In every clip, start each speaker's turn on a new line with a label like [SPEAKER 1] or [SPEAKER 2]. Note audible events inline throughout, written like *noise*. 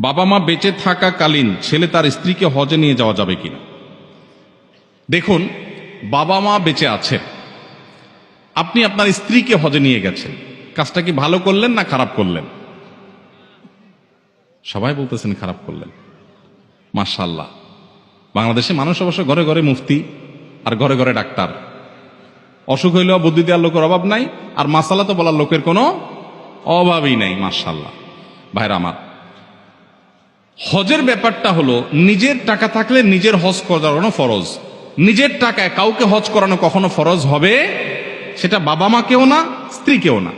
[SPEAKER 1] বাবা মা বেঁচে থাকাকালীন ছেলে তার স্ত্রীকে হজে নিয়ে যাওয়া যাবে কিনা? দেখুন বাবা মা বেঁচে আছে আপনি আপনার স্ত্রীকে হজে নিয়ে গেছেন। কাজটা কি ভালো করলেন না খারাপ করলেন? সবাই বলতেছেন খারাপ করলেন। মার্শাল্লাহ বাংলাদেশে মানুষ অবশ্য ঘরে ঘরে মুফতি আর ঘরে ঘরে ডাক্তার। অসুখ হইলেও বুদ্ধি দেওয়ার লোকের অভাব নাই, আর মাসালা তো বলার লোকের কোনো অভাবই নাই মার্শাল্লাহ ভাইরা আমার হজের ব্যাপারটা হলো, নিজের টাকা থাকলে নিজের হজ করানো ফরজ। নিজের টাকায় কাউকে হজ করানো কখনো ফরজ হবে? সেটা বাবা মাকেও না স্ত্রীকেও না।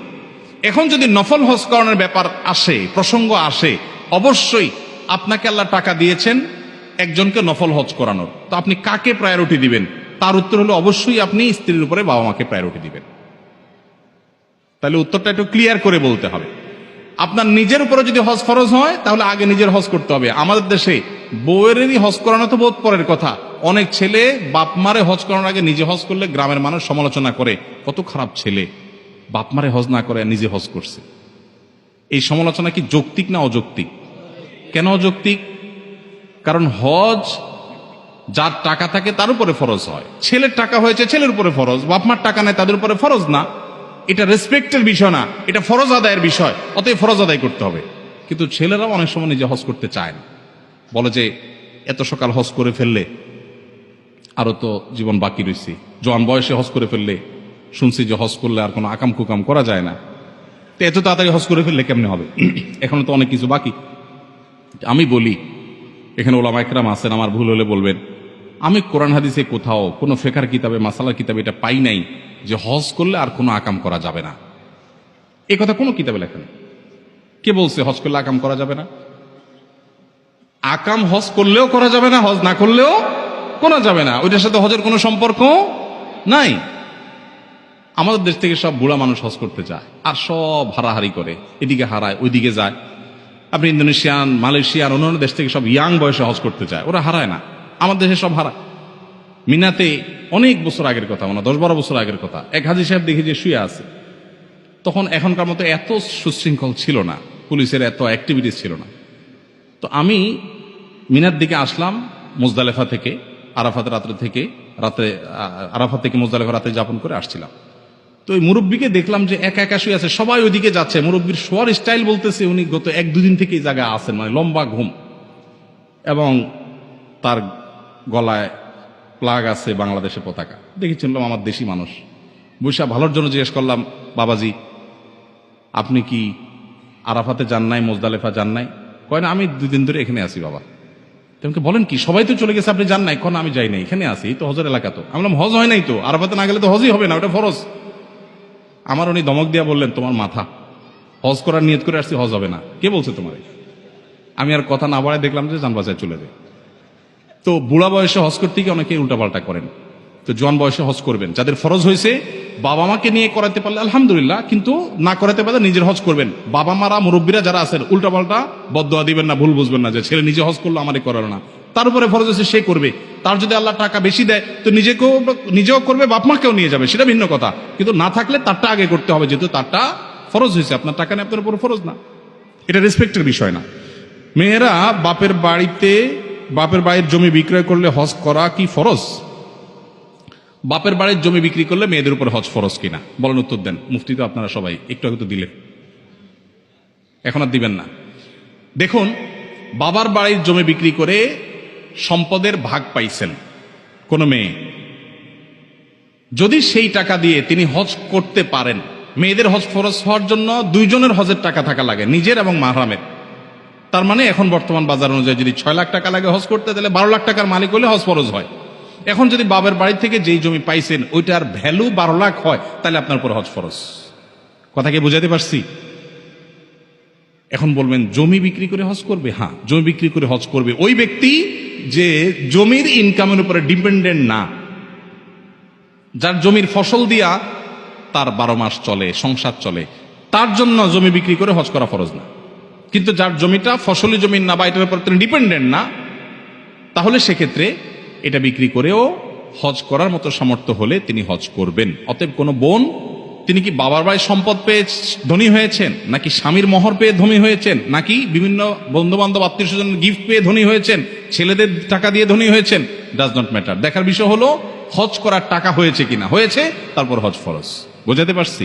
[SPEAKER 1] এখন যদি নফল হজ করানোর ব্যাপার আসে, প্রসঙ্গ আসে, অবশ্যই আপনাকে আল্লাহ টাকা দিয়েছেন একজনকে নফল হজ করানোর। তো আপনি কাকে প্রায়োরিটি দিবেন? তার উত্তর হলো, অবশ্যই আপনি স্ত্রীর উপরে বাবা মাকে প্রায়োরিটি দিবেন। তাহলে উত্তরটা একটু ক্লিয়ার করে বলতে হবে। আপনার নিজের উপরে যদি হজ ফরজ হয়, তাহলে আগে নিজের হজ করতে হবে। আমাদের দেশে বউয়েরই হজ করানো তো বোধ পরের কথা। অনেক ছেলে বাপ মারে হজ করানোর আগে নিজে হজ করলে গ্রামের মানুষ সমালোচনা করে, কত খারাপ ছেলে। বাপ মারে হজ না করে নিজে হজ করছে। এই সমালোচনা কি যৌক্তিক না অযৌক্তিক? কেন অযৌক্তিক? কারণ হজ যার টাকা থাকে তার উপরে ফরজ হয়। ছেলের টাকা হয়েছে ছেলের উপরে ফরজ, বাপ মার টাকা নেয় তাদের উপরে ফরজ না। এটা রেসপেক্টের বিষয় না, এটা ফরজ আদায়ের বিষয়, অতএব ফরজ আদায় করতে হবে। কিন্তু ছেলেরাও অনেক সময় নিজে হজ করতে চায় না। বলে যে, এত সকাল হজ করে ফেললে আরও তো জীবন বাকি রয়েছে জোয়ান বয়সে হজ করে ফেললে শুনছি যে হজ করলে আর কোনো আকাম কুকাম করা যায় না। তো এত তাড়াতাড়ি হজ করে ফেললে কেমনে হবে? *clears throat* এখনও তো অনেক কিছু বাকি। আমি বলি, এখানে ওলামা একরাম আছেন, আমার ভুল হলে বলবেন। আমি কোরআন হাদিসে কোথাও কোনো ফেকার কিতাবে, মাসালার কিতাবে এটা পাই নাই যে হজ করলে আর কোনো আকাম করা যাবে না। এ কথা কোনো কিতাবে লেখা নেই। কে বলছে হজ করলে আকাম করা যাবে না? আকাম হজ করলেও করা যাবে না, হজ না করলেও করা যাবে না। ওইটার সাথে হজের কোনো সম্পর্ক নাই। আমাদের দেশ থেকে সব বুড়া মানুষ হজ করতে চায় আর সব হারাহারি করে। এদিকে হারায়, ওইদিকে যায়। আপনি ইন্দোনেশিয়ান, মালয়েশিয়ান, অন্যান্য দেশ থেকে সব ইয়াং বয়সে হজ করতে চায় ওরা হারায় না। আমার দেশে সব হারা মিনাতে অনেক বছর আগের কথা মানে দশ বারো বছর আগের কথা। এক হাজি সাহেব দেখি যে শুয়ে আছে। তখন এখনকার মতো এত সুশৃঙ্খল ছিল না, পুলিশের এত অ্যাক্টিভিটিস ছিল না। তো আমি মিনার দিকে আসলাম মুজদালেফা থেকে, আরাফাত রাত্রে থেকে, রাতে আরাফাত থেকে মুজদালেফা রাতে যাপন করে আসছিলাম। তো ওই মুরব্বীকে দেখলাম যে একা একা শুয়ে আছে, সবাই ওইদিকে যাচ্ছে। মুরব্বীর শোয়ার স্টাইল বলতেছে উনি গত এক দুদিন থেকে এই জায়গায় আছেন মানে লম্বা ঘুম। এবং তার গলায় প্লাগ আছে বাংলাদেশের পতাকা। দেখে চিনলাম আমার দেশি মানুষ। বৈশা ভালোর জন্য জিজ্ঞেস করলাম, বাবাজি, আপনি কি আরাফাতে যান নাই, মোজদালেফা যান নাই? কয়, না, আমি দুদিন ধরে এখানে আছি বাবা। তোমাকে বলেন কি, সবাই তো চলে গেছে, আপনি যান নাই? কোন আমি যাই নাই, এখানে এই তো হজের এলাকা তো। আমি বললাম, হজ হয় নাই তো, আরাফাতে না গেলে তো হজই হবে না, ওটা ফরজ। আমার উনি দমক দিয়া বললেন, তোমার মাথা, হজ করার নিয়ত করে আসছি, হজ হবে না। কে বলছে তোমার? আমি আর কথা না বাড়ায় দেখলাম যে যান বাজায় চলে যায়। তো বুড়া বয়সে হজ করতে গিয়ে অনেকে উল্টাপাল্টা করেন। তো জোয়ান বয়সে হজ করবেন। যাদের ফরজ হয়েছে, বাবা মাকে নিয়ে করাতে পারলে আলহামদুলিল্লাহ, কিন্তু না করাতে পারলে নিজের হজ করবেন। বাবা মারা মুরব্বীরা যারা আছেন, উল্টাপাল্টা বদয়া দিবেন না, ভুল বুঝবেন না যে ছেলে নিজে হজ করল আমারই করালো না। তার উপরে ফরজ হয়েছে, সে করবে। তার যদি আল্লাহ টাকা বেশি দেয়, তো নিজেকেও, নিজেও করবে, বাপ মাকেও নিয়ে যাবে, সেটা ভিন্ন কথা। কিন্তু না থাকলে তারটা আগে করতে হবে, যেহেতু তারটা ফরজ হয়েছে। আপনার টাকা নিয়ে আপনার উপর ফরজ না। এটা রেসপেক্টের বিষয় না। মেয়েরা বাপের বাড়িতে বাপের বাড়ির জমি বিক্রয় করলে হজ করা কি ফরজ? বাপের বাড়ির জমি বিক্রি করলে মেয়েদের উপর হজ ফরজ কিনা? বলেন উত্তর দেন। মুফতি তো আপনারা সবাই, একটু আগে তো দিলেন। এখন আর দিবেন না। দেখুন, বাবার বাড়ির জমি বিক্রি করে সম্পদের ভাগ পাইছেন কোন মেয়ে। যদি সেই টাকা দিয়ে তিনি হজ করতে পারেন, মেয়েদের হজ ফরজ হওয়ার জন্য দুইজনের হজের টাকা থাকা লাগে, নিজের এবং মাহরামের। তার মানে এখন বর্তমান বাজার অনুযায়ী যদি ছয় লাখ টাকা লাগে হজ করতে, তাহলে বারো লাখ টাকার মালিক হলে হজ ফরজ হয়। এখন যদি বাবার বাড়ি থেকে যেই জমি পাইছেন, ওইটার ভ্যালু বারো লাখ হয়, তাহলে আপনার উপর হজ ফরজ। কথা কি বুঝাতে পারছি? এখন বলবেন, জমি বিক্রি করে হজ করবে? হ্যাঁ জমি বিক্রি করে হজ করবে। ওই ব্যক্তি যে জমির ইনকামের উপরে ডিপেন্ডেন্ট না, যার জমির ফসল দিয়া তার বারো মাস চলে, সংসার চলে, তার জন্য জমি বিক্রি করে হজ করা ফরজ না। কিন্তু যার জমিটা ফসলি জমির না বা এটার উপর তিনি ডিপেন্ডেন্ট না, তাহলে সেক্ষেত্রে এটা বিক্রি করেও হজ করার মতো সামর্থ্য হলে তিনি হজ করবেন। অতএব কোনো বোন, তিনি কি বাবার বাড়ির সম্পদ পেয়ে ধনী হয়েছেন, নাকি স্বামীর মোহর পেয়ে ধনী হয়েছেন, নাকি বিভিন্ন বন্ধু বান্ধব আত্মীয় স্বজন গিফট পেয়ে ধনী হয়েছেন, ছেলেদের টাকা দিয়ে ধনী হয়েছেন? ডাজ নট ম্যাটার দেখার বিষয় হলো, হজ করার টাকা হয়েছে কিনা? হয়েছে, তারপর হজ ফরজ। বোঝাতে পারছি?